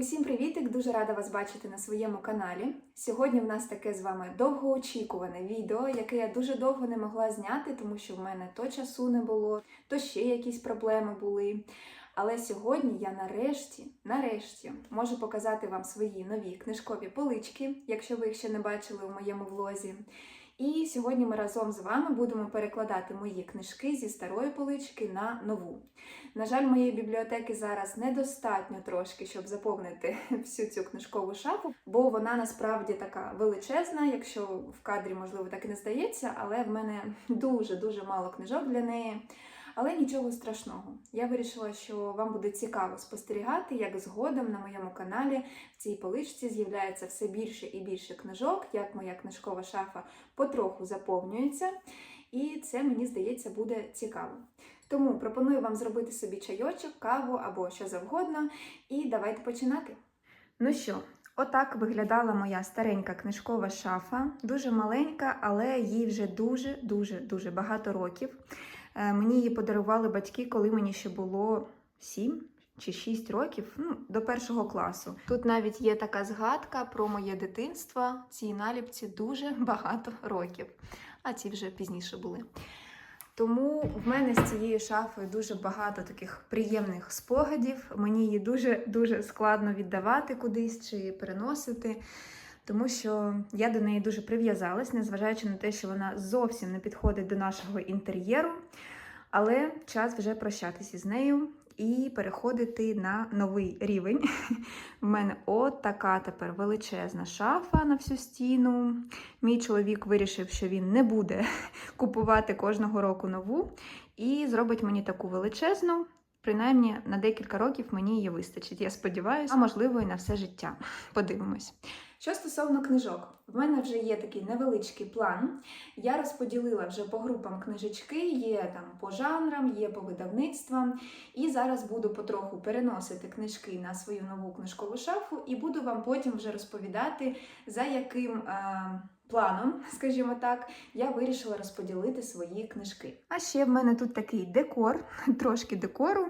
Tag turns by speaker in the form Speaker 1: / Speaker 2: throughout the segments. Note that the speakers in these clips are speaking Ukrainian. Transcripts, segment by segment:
Speaker 1: Усім привітик! Дуже рада вас бачити на своєму каналі. Сьогодні в нас таке з вами довгоочікуване відео, яке я дуже довго не могла зняти, тому що в мене то часу не було, то ще якісь проблеми були. Але сьогодні я нарешті, нарешті можу показати вам свої нові книжкові полички, якщо ви їх ще не бачили у моєму влозі. І сьогодні ми разом з вами будемо перекладати мої книжки зі старої полички на нову. На жаль, моєї бібліотеки зараз недостатньо трошки, щоб заповнити всю цю книжкову шафу, бо вона насправді така величезна, якщо в кадрі, можливо, так і не здається, але в мене дуже-дуже мало книжок для неї. Але нічого страшного. Я вирішила, що вам буде цікаво спостерігати, як згодом на моєму каналі в цій поличці з'являється все більше і більше книжок, як моя книжкова шафа потроху заповнюється. І це, мені здається, буде цікаво. Тому пропоную вам зробити собі чайочок, каву або що завгодно, і давайте починати. Ну що, отак виглядала моя старенька книжкова шафа, дуже маленька, але їй вже дуже-дуже дуже багато років. Е, Мені її подарували батьки, коли мені ще було 7 чи 6 років, ну, до першого класу. Тут навіть є така згадка про моє дитинство. Цій наліпці дуже багато років, а ці вже пізніше були. Тому в мене з цією шафою дуже багато таких приємних спогадів. Мені її дуже-дуже складно віддавати кудись чи переносити, тому що я до неї дуже прив'язалась, незважаючи на те, що вона зовсім не підходить до нашого інтер'єру. Але час вже прощатися з нею і переходити на новий рівень. У мене от така тепер величезна шафа на всю стіну. Мій чоловік вирішив, що він не буде купувати кожного року нову, і зробить мені таку величезну. Принаймні на декілька років мені її вистачить. Я сподіваюся, а можливо і на все життя. Подивимось. Що стосовно книжок, в мене вже є такий невеличкий план. Я розподілила вже по групам книжечки, є там по жанрам, є по видавництвам. І зараз буду потроху переносити книжки на свою нову книжкову шафу, і буду вам потім вже розповідати, за яким е, планом, скажімо так, я вирішила розподілити свої книжки. А ще в мене тут такий декор, трошки декору.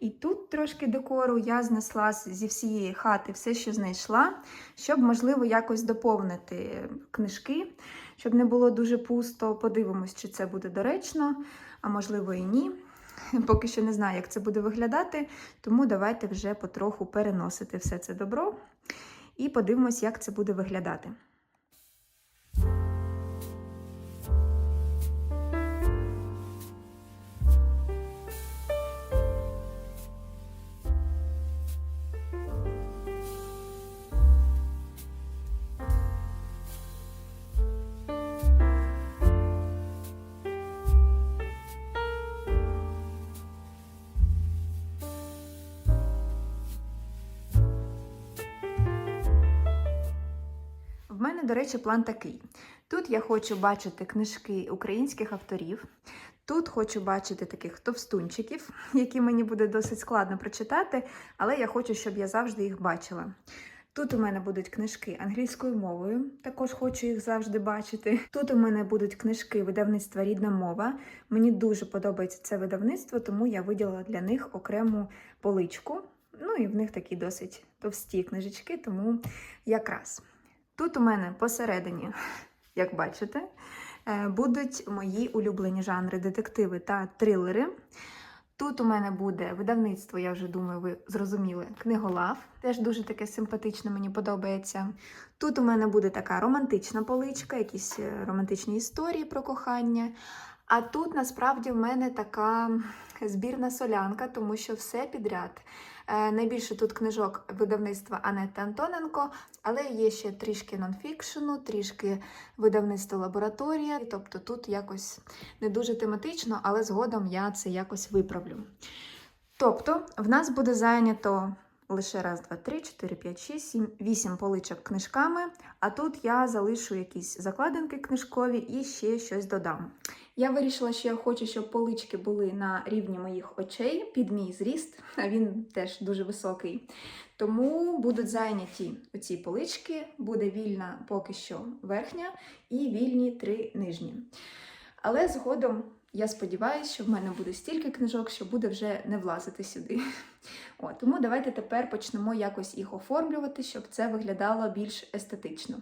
Speaker 1: І тут трошки декору я знесла зі всієї хати все, що знайшла, щоб, можливо, якось доповнити книжки, щоб не було дуже пусто. Подивимось, чи це буде доречно, а можливо і ні. Поки що не знаю, як це буде виглядати, тому давайте вже потроху переносити все це добро і подивимось, як це буде виглядати. Мене, до речі, план такий. Тут я хочу бачити книжки українських авторів. Тут хочу бачити таких товстунчиків, які мені буде досить складно прочитати, але я хочу, щоб я завжди їх бачила. Тут у мене будуть книжки англійською мовою, також хочу їх завжди бачити. Тут у мене будуть книжки видавництва Рідна мова. Мені дуже подобається це видавництво, тому я виділила для них окрему поличку. Ну і в них такі досить товсті книжечки, тому якраз. Тут у мене посередині, як бачите, е, будуть мої улюблені жанри детективи та трилери. Тут у мене буде видавництво, я вже думаю, ви зрозуміли, книголав. Теж дуже таке симпатичне, мені подобається. Тут у мене буде така романтична поличка, якісь е, романтичні історії про кохання. А тут насправді в мене така збірна солянка, тому що все підряд. Е, Найбільше тут книжок видавництва Анетти Антоненко, але є ще трішки нонфікшену, трішки видавництва лабораторія. Тобто тут якось не дуже тематично, але згодом я це якось виправлю. Тобто, в нас буде зайнято лише раз, два, три, чотири, п'ять, шість, сім, вісім поличок книжками, а тут я залишу якісь закладинки книжкові і ще щось додам. Я вирішила, що я хочу, щоб полички були на рівні моїх очей під мій зріст, а він теж дуже високий. Тому будуть зайняті оці полички, буде вільна поки що верхня і вільні три нижні. Але згодом Я сподіваюся, що в мене буде стільки книжок, що буде вже не влазити сюди. От, тому давайте тепер почнемо якось їх оформлювати, щоб це виглядало більш естетично.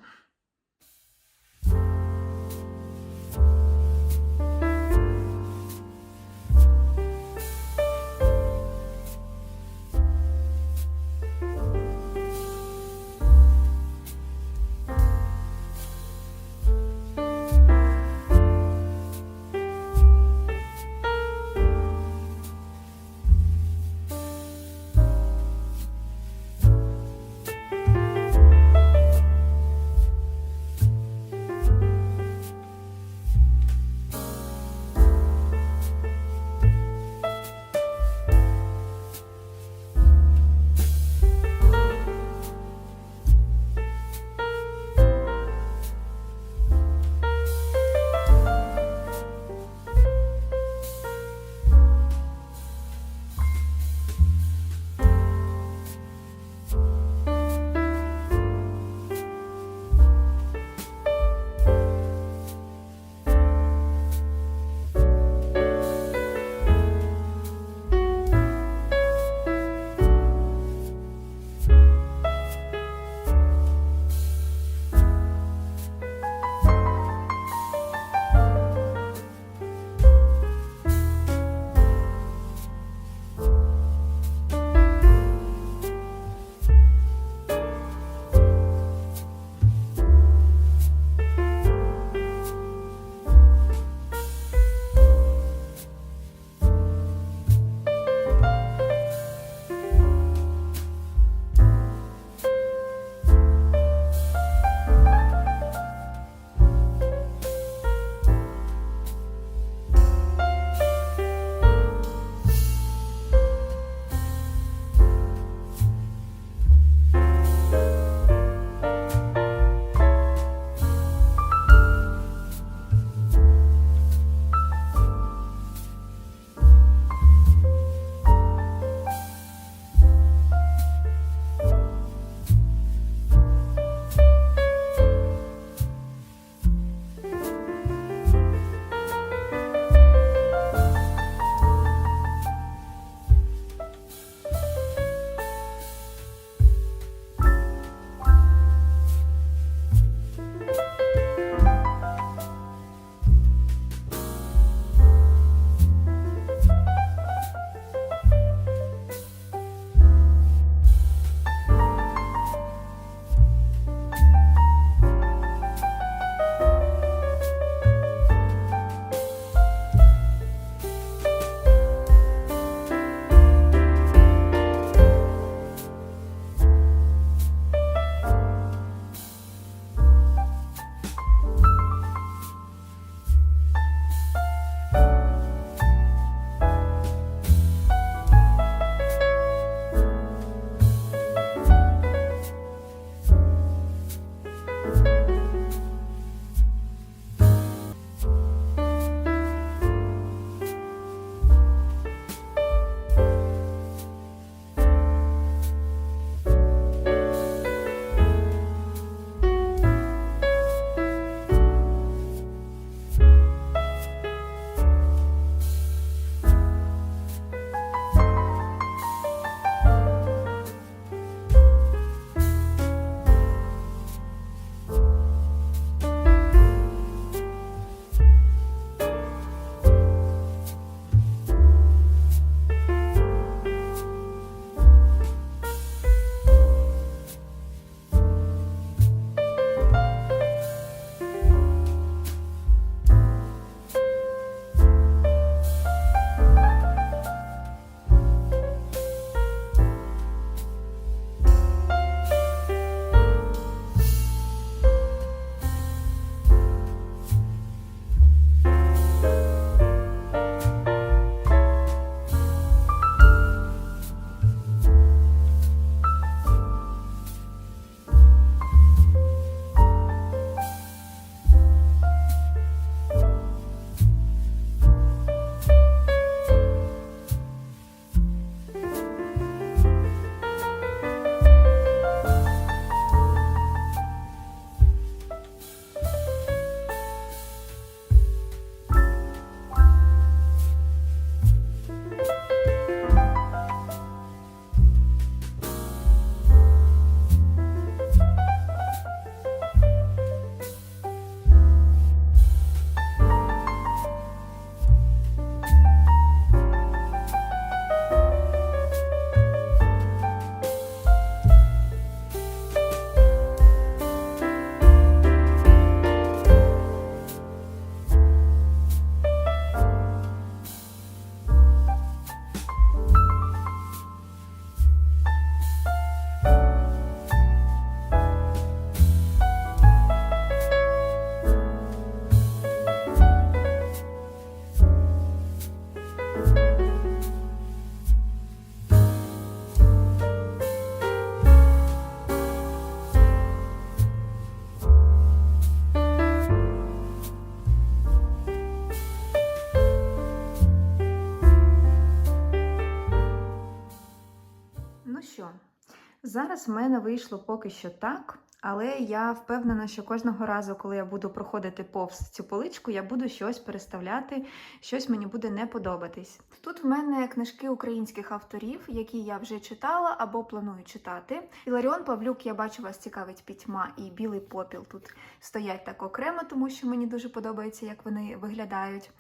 Speaker 1: Зараз в мене вийшло поки що так, але я впевнена, що кожного разу, коли я буду проходити повз цю поличку, я буду щось переставляти, щось мені буде не подобатись. Тут в мене книжки українських авторів, які я вже читала або планую читати. Іларіон Павлюк, я бачу, вас цікавить пітьма і білий попіл тут стоять так окремо, тому що мені дуже подобається, як вони виглядають.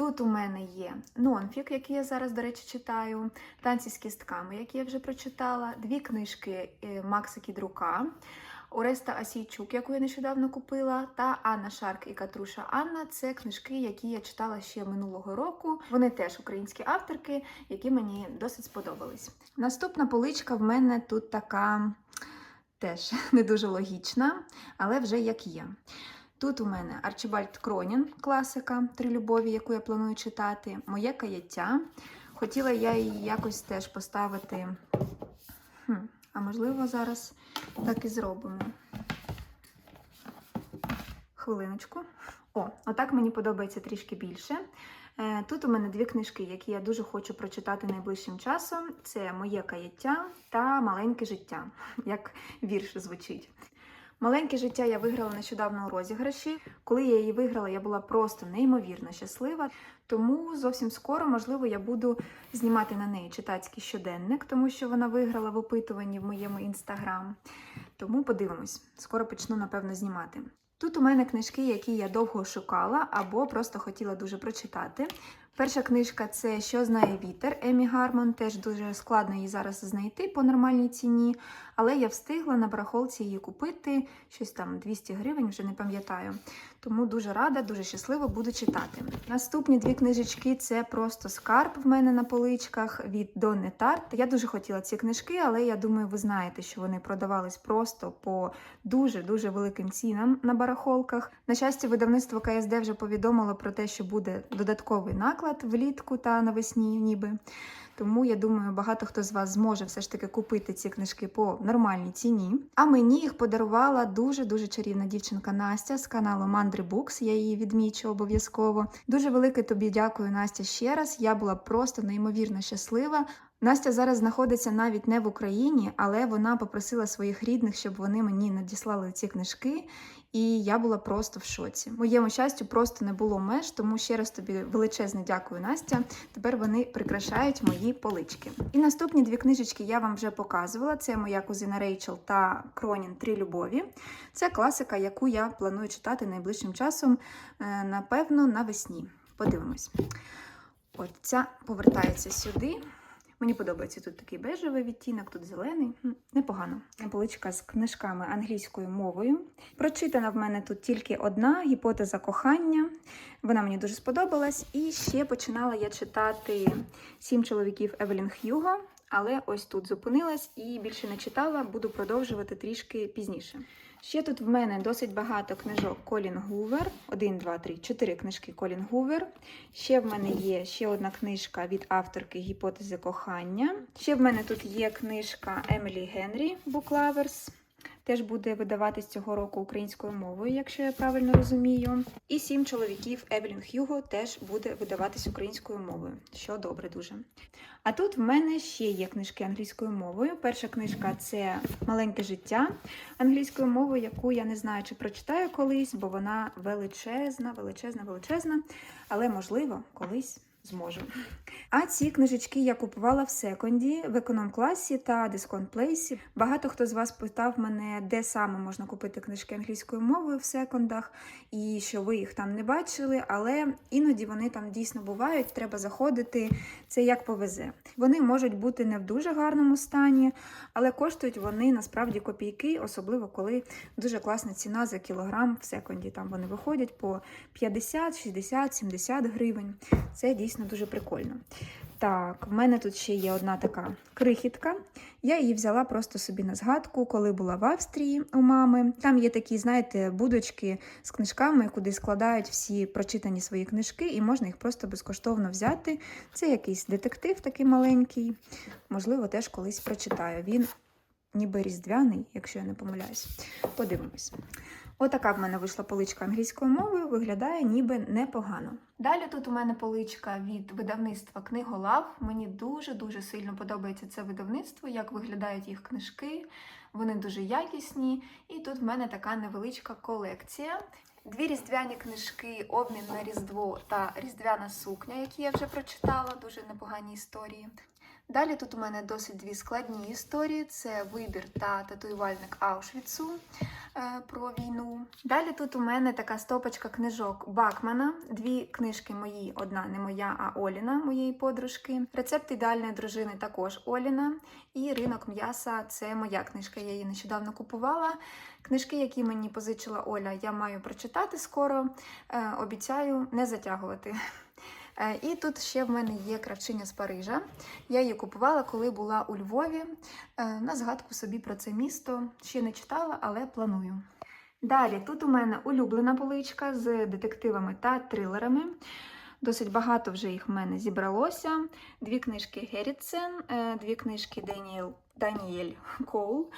Speaker 1: Тут у мене є нонфік, який я зараз, до речі, читаю, танці з кістками, які я вже прочитала, дві книжки е, Макса Кідрука, Ореста Асійчук, яку я нещодавно купила, та Анна Шарк і Катруша Анна це книжки, які я читала ще минулого року. Вони теж українські авторки, які мені досить сподобались. Наступна поличка в мене тут така теж не дуже логічна, але вже як є. Тут у мене Арчибальд Кронін, класика Три любові, яку я планую читати, Моє каяття. Хотіла я її якось теж поставити. Хм, а можливо, зараз так і зробимо. Хвилиночку. О, отак мені подобається трішки більше. Е, Тут у мене дві книжки, які я дуже хочу прочитати найближчим часом: це Моє каяття та Маленьке життя, як вірш звучить. Маленьке життя я виграла нещодавно у розіграші. Коли я її виграла, я була просто неймовірно щаслива. Тому зовсім скоро, можливо, я буду знімати на неї читацький щоденник, тому що вона виграла в опитуванні в моєму інстаграм. Тому подивимось, скоро почну, напевно, знімати. Тут у мене книжки, які я довго шукала або просто хотіла дуже прочитати. Перша книжка це Що знає вітер Емі Гармон. Теж дуже складно її зараз знайти по нормальній ціні, але я встигла на барахолці її купити, щось там 200 гривень, вже не пам'ятаю. Тому дуже рада, дуже щаслива буду читати. Наступні дві книжечки це просто скарб в мене на поличках від Донни Тарт. Я дуже хотіла ці книжки, але я думаю, ви знаєте, що вони продавались просто по дуже-дуже великим цінам на барахолках. На щастя, видавництво КСД вже повідомило про те, що буде додатковий наклад влітку та навесні, ніби. Тому я думаю, багато хто з вас зможе все ж таки купити ці книжки по нормальній ціні. А мені їх подарувала дуже дуже чарівна дівчинка Настя з каналу Мандри Букс. Я її відмічу обов'язково. Дуже велике тобі дякую, Настя, ще раз. Я була просто неймовірно щаслива. Настя зараз знаходиться навіть не в Україні, але вона попросила своїх рідних, щоб вони мені надіслали ці книжки. І я була просто в шоці. Моєму щастю просто не було меж, тому ще раз тобі величезне дякую, Настя. Тепер вони прикрашають мої полички. І наступні дві книжечки я вам вже показувала. Це моя кузина Рейчел та Кронін Три любові. Це класика, яку я планую читати найближчим часом, е, напевно, навесні. Подивимось. От ця повертається сюди. Мені подобається тут такий бежевий відтінок, тут зелений. Непогано. Поличка з книжками англійською мовою. Прочитана в мене тут тільки одна гіпотеза кохання. Вона мені дуже сподобалась. І ще починала я читати Сім чоловіків Евелін Х'юго, але ось тут зупинилась і більше не читала, буду продовжувати трішки пізніше. Ще тут в мене досить багато книжок Колін Гувер. Один, два, три, чотири книжки Колін Гувер. Ще в мене є ще одна книжка від авторки Гіпотези кохання. Ще в мене тут є книжка Емілі Генрі Буклаверс. Теж буде видаватись цього року українською мовою, якщо я правильно розумію. І сім чоловіків Евелін Х'юго теж буде видаватись українською мовою, що добре дуже. А тут в мене ще є книжки англійською мовою. Перша книжка це Маленьке життя англійською мовою, яку я не знаю, чи прочитаю колись, бо вона величезна, величезна, величезна, але можливо колись. Зможу. А ці книжечки я купувала в секонді, в економ-класі та дисконт-плейсі. Багато хто з вас питав мене, де саме можна купити книжки англійською мовою в секондах, і що ви їх там не бачили, але іноді вони там дійсно бувають, треба заходити, це як повезе. Вони можуть бути не в дуже гарному стані, але коштують вони насправді копійки, особливо коли дуже класна ціна за кілограм в секонді. Там вони виходять по 50, 60, 70 гривень. Це дійсно дуже прикольно. Так, в мене тут ще є одна така крихітка. Я її взяла просто собі на згадку, коли була в Австрії у мами. Там є такі, знаєте, будочки з книжками, куди складають всі прочитані свої книжки, і можна їх просто безкоштовно взяти. Це якийсь детектив такий маленький. Можливо, теж колись прочитаю. Він ніби різдвяний, якщо я не помиляюсь. Подивимось. Отака в мене вийшла поличка англійською мовою, виглядає ніби непогано. Далі тут у мене поличка від видавництва Книголав. Мені дуже-дуже сильно подобається це видавництво, як виглядають їх книжки. Вони дуже якісні. І тут в мене така невеличка колекція. Дві різдвяні книжки, обмін на Різдво та Різдвяна сукня, які я вже прочитала, дуже непогані історії. Далі тут у мене досить дві складні історії: це вибір та татуювальник Аушвіцу е, про війну. Далі тут у мене така стопочка книжок Бакмана. Дві книжки мої, одна не моя, а Оліна, моєї подружки. Рецепт ідеальної дружини також Оліна. І ринок м'яса це моя книжка. Я її нещодавно купувала. Книжки, які мені позичила Оля, я маю прочитати скоро. Е, обіцяю не затягувати. Е, І тут ще в мене є кравчиня з Парижа. Я її купувала, коли була у Львові. Е, На згадку собі про це місто ще не читала, але планую. Далі тут у мене улюблена поличка з детективами та трилерами. Досить багато вже їх в мене зібралося. Дві книжки Геррітсен, е, дві книжки Деніел, Даніель Коул.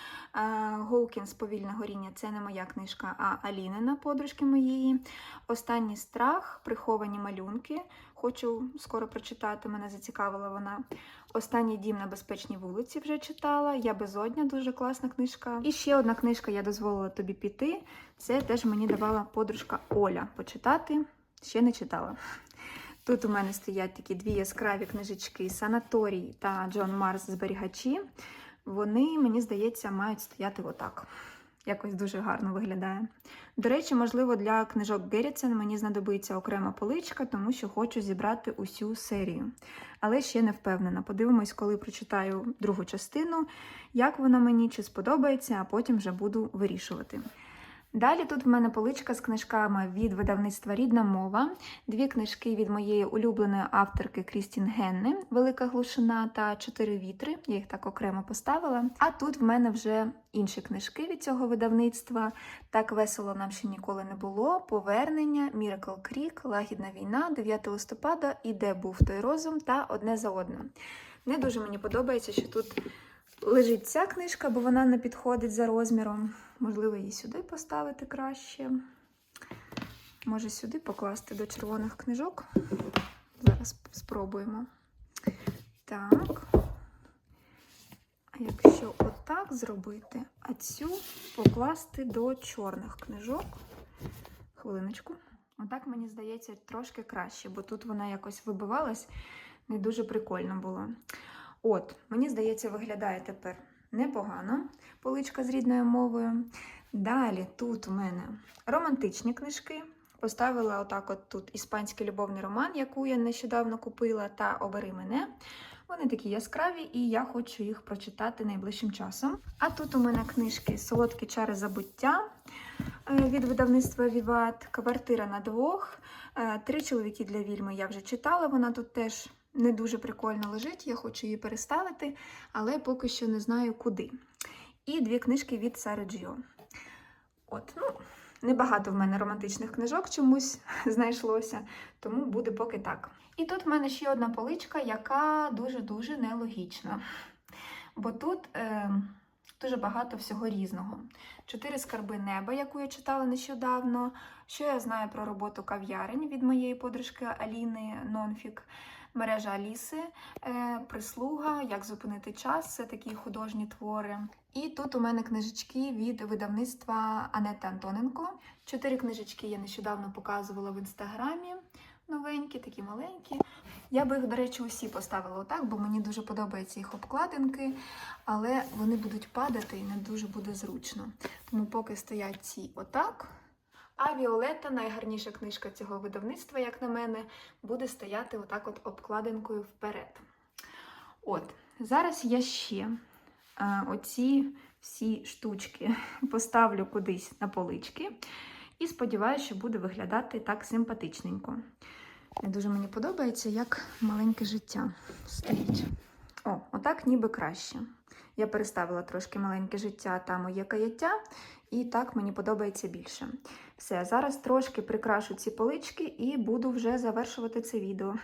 Speaker 1: Гоукінс Повільне горіння це не моя книжка, а Алінина, подружки моєї. Останній страх, приховані малюнки. Хочу скоро прочитати, мене зацікавила вона. Останній дім на безпечній вулиці вже читала. Я безодня, дуже класна книжка. І ще одна книжка я дозволила тобі піти. Це теж мені давала подружка Оля почитати. Ще не читала. Тут у мене стоять такі дві яскраві книжечки Санаторій та Джон Марс Зберігачі. Вони, мені здається, мають стояти отак. Якось дуже гарно виглядає. До речі, можливо, для книжок Герріцен мені знадобиться окрема поличка, тому що хочу зібрати усю серію. Але ще не впевнена. Подивимось, коли прочитаю другу частину, як вона мені чи сподобається, а потім вже буду вирішувати. Далі тут в мене поличка з книжками від видавництва Рідна мова, дві книжки від моєї улюбленої авторки Крістін Генни, Велика глушина та Чотири вітри. Я їх так окремо поставила. А тут в мене вже інші книжки від цього видавництва. Так весело нам ще ніколи не було. Повернення, Міракл Крік, Лагідна війна, 9 листопада і де був той розум та одне за одним. Не дуже мені подобається, що тут лежить ця книжка, бо вона не підходить за розміром. Можливо, її сюди поставити краще. Може, сюди покласти до червоних книжок. Зараз спробуємо. Так. А якщо отак зробити, а цю покласти до чорних книжок. Хвилиночку. Отак, мені здається, трошки краще, бо тут вона якось вибивалась, не дуже прикольно було. От, мені здається, виглядає тепер непогано поличка з рідною мовою. Далі тут у мене романтичні книжки. Поставила отак от тут іспанський любовний роман, яку я нещодавно купила, та Обери мене. Вони такі яскраві, і я хочу їх прочитати найближчим часом. А тут у мене книжки Солодкі чари забуття е, від видавництва Віват, Квартира на двох, е, Три чоловіки для вільми я вже читала. Вона тут теж не дуже прикольно лежить, я хочу її переставити, але поки що не знаю куди. І дві книжки від Сари Джіо. От, ну, небагато в мене романтичних книжок чомусь знайшлося, тому буде поки так. І тут в мене ще одна поличка, яка дуже-дуже нелогічна. Бо тут е, дуже багато всього різного. Чотири скарби неба, яку я читала нещодавно. Що я знаю про роботу кав'ярень від моєї подружки Аліни Нонфік мережа Аліси, е, прислуга, як зупинити час це такі художні твори. І тут у мене книжечки від видавництва Анети Антоненко. Чотири книжечки я нещодавно показувала в інстаграмі. Новенькі, такі маленькі. Я би їх, до речі, усі поставила отак, бо мені дуже подобаються їх обкладинки, але вони будуть падати і не дуже буде зручно. Тому поки стоять ці отак. А Віолетта, найгарніша книжка цього видавництва, як на мене, буде стояти отак от обкладинкою вперед. От, зараз я ще а, оці всі штучки поставлю кудись на полички. І сподіваюся, що буде виглядати так симпатичненько. Не дуже мені подобається, як маленьке життя стоїть. О, отак ніби краще. Я переставила трошки маленьке життя та моє каяття, і так мені подобається більше. Все, зараз трошки прикрашу ці полички і буду вже завершувати це відео.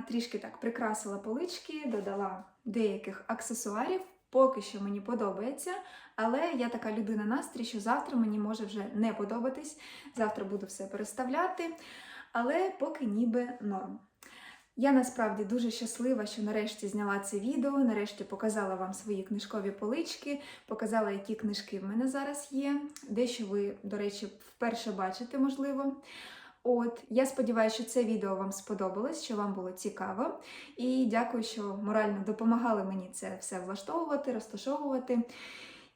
Speaker 1: Трішки так прикрасила полички, додала деяких аксесуарів. Поки що мені подобається, але я така людина настрій, що завтра мені може вже не подобатись. Завтра буду все переставляти, але поки ніби норм. Я насправді дуже щаслива, що нарешті зняла це відео, нарешті показала вам свої книжкові полички, показала, які книжки в мене зараз є. Дещо ви, до речі, вперше бачите, можливо. От, я сподіваюся, що це відео вам сподобалось, що вам було цікаво. І дякую, що морально допомагали мені це все влаштовувати, розташовувати.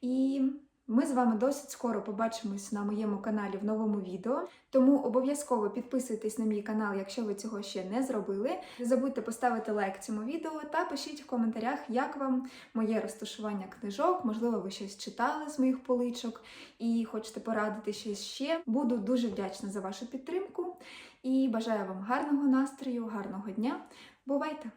Speaker 1: І ми з вами досить скоро побачимось на моєму каналі в новому відео. Тому обов'язково підписуйтесь на мій канал, якщо ви цього ще не зробили. Не забудьте поставити лайк цьому відео та пишіть в коментарях, як вам моє розташування книжок. Можливо, ви щось читали з моїх поличок і хочете порадити щось ще. Буду дуже вдячна за вашу підтримку і бажаю вам гарного настрою, гарного дня. Бувайте!